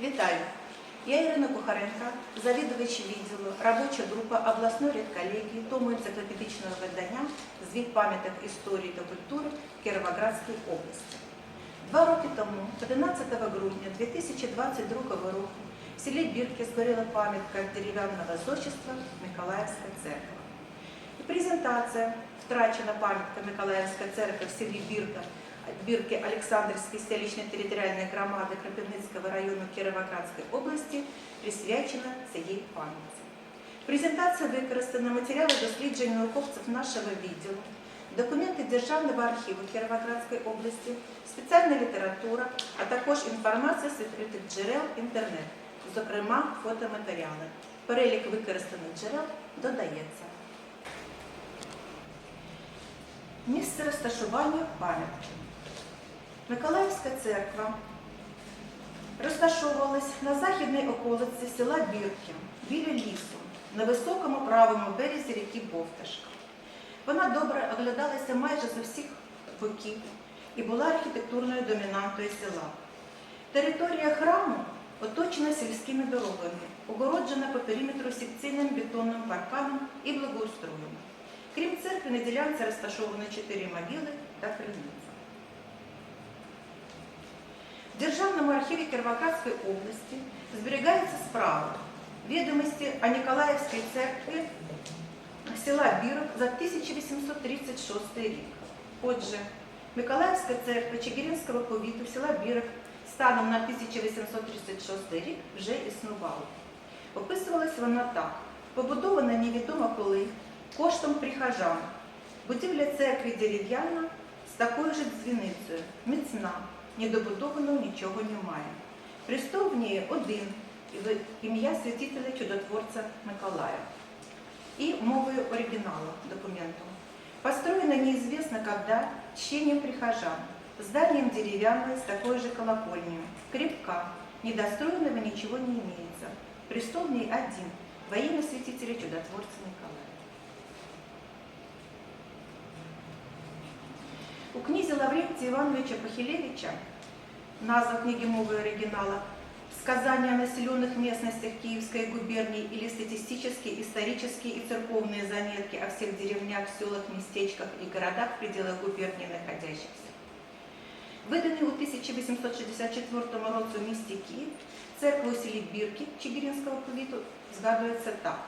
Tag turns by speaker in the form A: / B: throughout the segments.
A: Вітаю! Я Ірина Кухаренка, завідувач відділу, робоча група обласної редколегії Тому енциклопедичного видання «Звіт пам'яток історії та культури Кіровоградської області. Два роки тому, 11 грудня 2022 року, в селі Бірки згоріла пам'ятка дерев'яного зодчества Миколаївська церква. І презентація «Втрачена пам'ятка Миколаївська церква в селі Бірка Бірки Олександрівської селищної територіальної громади Кропивницького району Кіровоградської області присвячена цієї пам'ятці. Презентація використана матеріали досліджень науковців нашого відділу, документи Державного архіву Кіровоградської області, спеціальна література, а також інформація з відкритих джерел інтернет, зокрема фотоматеріали. Перелік використаних джерел додається. Місце розташування пам'ятки. Миколаївська церква розташовувалась на західній околиці села Бірки, біля лісу, на високому правому березі ріки Бовташка. Вона добре оглядалася майже з усіх боків і була архітектурною домінантою села. Територія храму оточена сільськими дорогами, огороджена по периметру секційним бетонним парканом і благоустроєна. Крім церкви, на ділянці розташовано чотири могили та криниця. В Державному архіві Кіровоградської області зберігається справа відомості о Ніколаївській церкві села Бірок за 1836 рік. Отже, Миколаївська церква Чигиринського повіту села Бірок станом на 1836 рік вже існувала. Описувалась вона так: побудована невідомо коли коштом прихожан. Будівля церкви дерев'яна з такою ж дзвіницею, міцна, недобудованого нічого немає. Престол в ній один в ім'я святителя чудотворця Миколая. И мовою оригинала документу. Построена неизвестно когда чтением прихожан. Зданием деревянное с такой же колокольней. Крепка, недостроенного ничего не имеется. Престол в ней один, во имя святителя чудотворца Николая. У князя Лаврентия Ивановича Пахилевича, назва книги мовы оригинала, сказания о населенных местностях Киевской губернии или статистические, исторические и церковные заметки о всех деревнях, селах, местечках и городах в пределах губернии находящихся. Виданий у 1864 році в місті Київ, церква у селі Бірки Чигиринського повіту згадується так.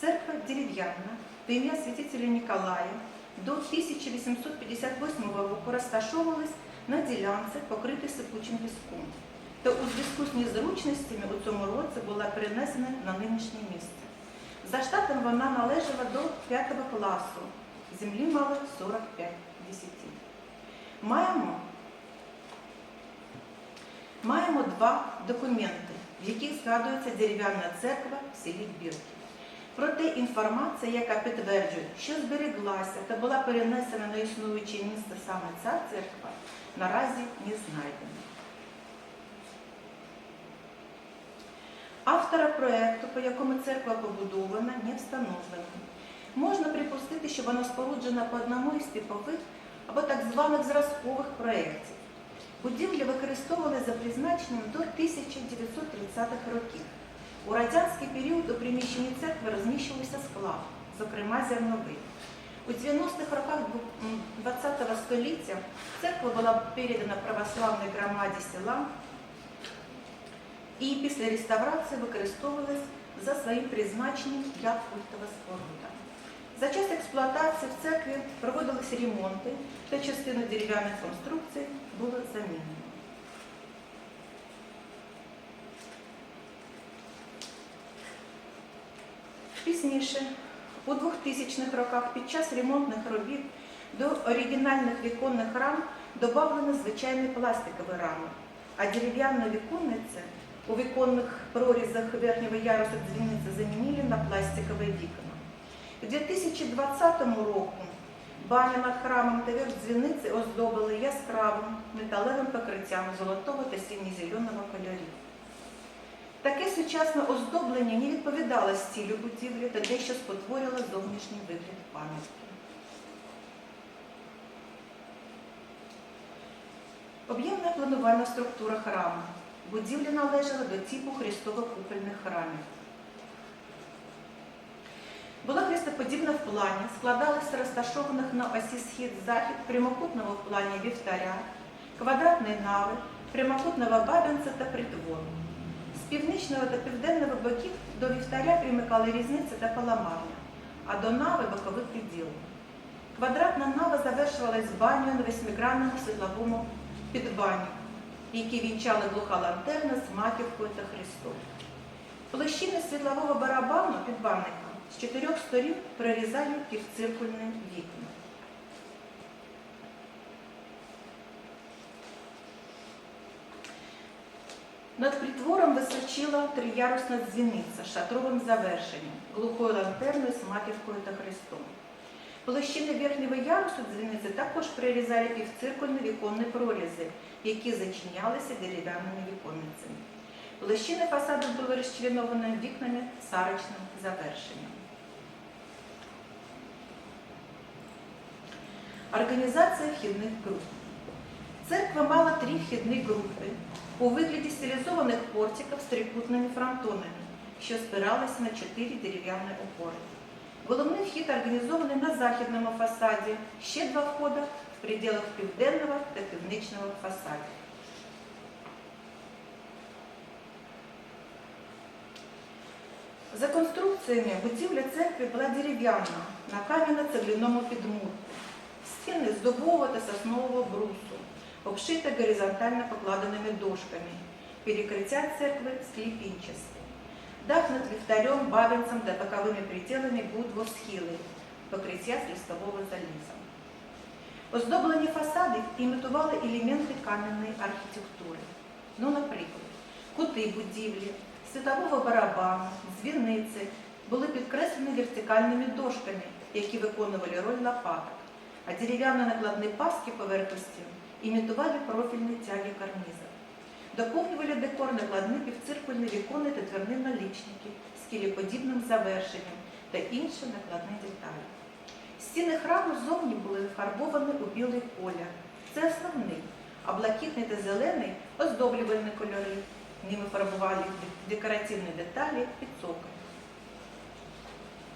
A: Церква дерев'яна в ім'я святителя Ніколая До 1858 року розташовувалась на ділянці, покритій сипучим піском. Та у зв'язку з незручностями у цьому році була перенесена на нинішнє місце. За штатом вона належала до 5 класу. Землі мали 45 десятин. Маємо, маємо два документи, в яких згадується дерев'яна церква в селі Бірки. Проте інформація, яка підтверджує, що збереглася та була перенесена на існуюче місце саме ця церква, наразі не знайдена. Автора проєкту, по якому церква побудована, не встановлено. Можна припустити, що вона споруджена по одному із типових або так званих зразкових проєктів. Будівлі використовували за призначенням до 1930-х років. У радянський період у приміщенні церкви розміщувався склад, зокрема зерновий. У 90-х роках ХХ століття церква була передана православній громаді села і після реставрації використовувалась за своїм призначенням як культова споруда. За час експлуатації в церкві проводилися ремонти та частину дерев'яних конструкцій було замінено. Пізніше, у 2000-х роках, під час ремонтних робіт до оригінальних віконних рам додавлено звичайні пластикові рами, а дерев'яна віконниця у віконних прорізах верхнього ярусу дзвіниці замінили на пластикові вікна. У 2020 року баня над храмом та верх дзвіниці оздобили яскравим металевим покриттям золотого та синьо-зеленого кольорів. Таке сучасне оздоблення не відповідало стилю будівлі та дещо спотворило зовнішній вигляд пам'ятки. Об'ємна планувальна структура храму. Будівля належала до типу хрестово-купольних храмів. Була хрестоподібна в плані, складалася розташованих на осі схід-захід прямокутного в плані вівтаря, квадратної нави, прямокутного бабинця та притвору. Північного та південного боків до вівтаря примикали різниця та паламарня, а до нави боковий приділ. Квадратна нава завершувалась баню на восьмигранному світловому підбаню, які вінчали глуха лантерна з маківкою та хрестом. Площини світлового барабану підбанника з чотирьох сторін прорізали півциркульні вікна. Над притвором височила триярусна дзвіниця з шатровим завершенням, глухою лантерною з маківкою та хрестом. Площини верхнього ярусу дзвіниці також прорізали півциркульні віконні прорізи, які зачинялися дерев'яними віконницями. Площини фасаду були розчленовані вікнами з арочним завершенням. Організація вхідних груп. Церква мала три вхідні групи у вигляді стилізованих портиків з трикутними фронтонами, що спиралися на чотири дерев'яні опори. Головний вхід організований на західному фасаді, ще два входи в пределах південного та північного фасадів. За конструкціями будівля церкви була дерев'яна на кам'яно-цегляному підмурку. Стіни з дубового та соснового брусу, обшита горизонтально покладеними дошками. Перекриття церкви склепінчасте. Дах над вівтарем, бабинцем та боковими приділами був двосхилий, покриття з листового заліза. Оздоблені фасади імітували елементи кам'яної архітектури. Ну, наприклад, кути будівлі, світового барабану, дзвіниці були підкреслені вертикальними дошками, які виконували роль лопаток, а дерев'яно-накладні паски поверху імітували профільні тяги карніза. Доповнювали декор накладні півциркульні вікони та дверні налічники з кіліподібним завершенням та інші накладні деталі. Стіни храму зовні були фарбовані у білий колір. Це основний, а блакитний та зелений оздоблювальні кольори. Ними фарбували декоративні деталі під цоколь.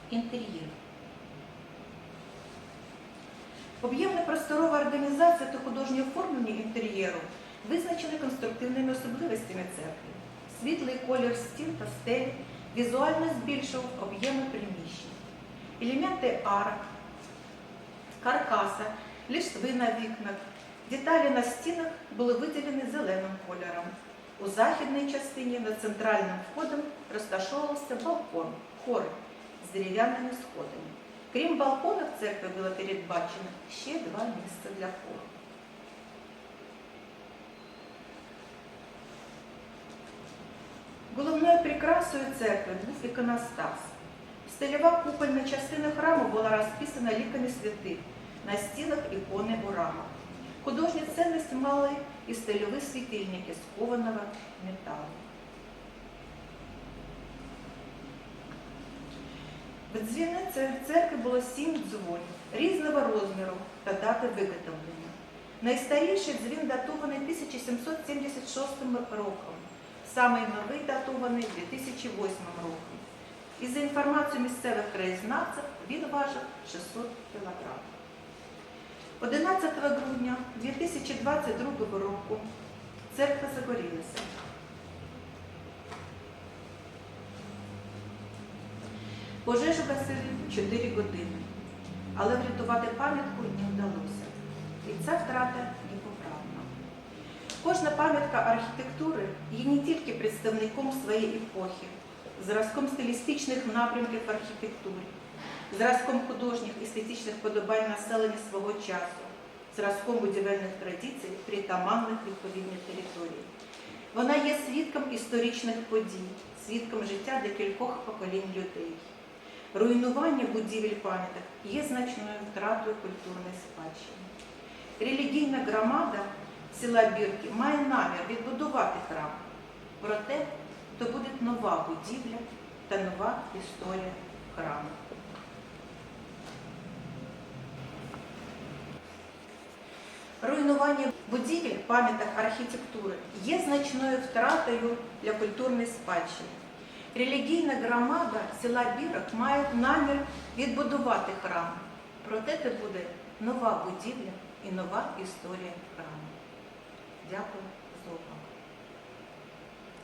A: Інтер'єр. Об'ємна просторова організація та художнє оформлення інтер'єру визначені конструктивними особливостями церкви. Світлий колір стін та стель візуально збільшував об'єми приміщень. Елементи арок, каркаса, ліштви на вікнах, деталі на стінах були виділені зеленим кольором. У західній частині над центральним входом розташовувався балкон, хор з дерев'яними сходами. Крім балкона в церкві було передбачено ще два місця для хору. Головною прикрасою церкви був іконостас. Стильова купольна частина храму була розписана ліками святих, на стінах ікони у рамах. Художні цінності мали і стильові світильники з кованого металу. В дзвіниці церкви було сім дзвонів різного розміру та дати виготовлення. Найстаріший дзвін датований 1776 роком, самий новий датований 2008 роком. І за інформацією місцевих краєзнавців він важив 600 кг. 11 грудня 2022 року церква загорілася. Пожежу гасили 4 години, але врятувати пам'ятку не вдалося. І ця втрата непоправна. Кожна пам'ятка архітектури є не тільки представником своєї епохи, зразком стилістичних напрямків в архітектурі, зразком художніх естетичних подобань населення свого часу, зразком будівельних традицій, притаманних відповідній території. Вона є свідком історичних подій, свідком життя декількох поколінь людей. Руйнування будівель пам'яток є значною втратою культурної спадщини. Релігійна громада села Бірки має намір відбудувати храм. Проте то буде нова будівля та нова історія храму. руйнування будівель, пам'яток архітектури є значною втратою для культурної спадщини. Релігійна громада села Бірок має намір відбудувати храм. Проте це буде нова будівля і нова історія храму. Дякую за увагу.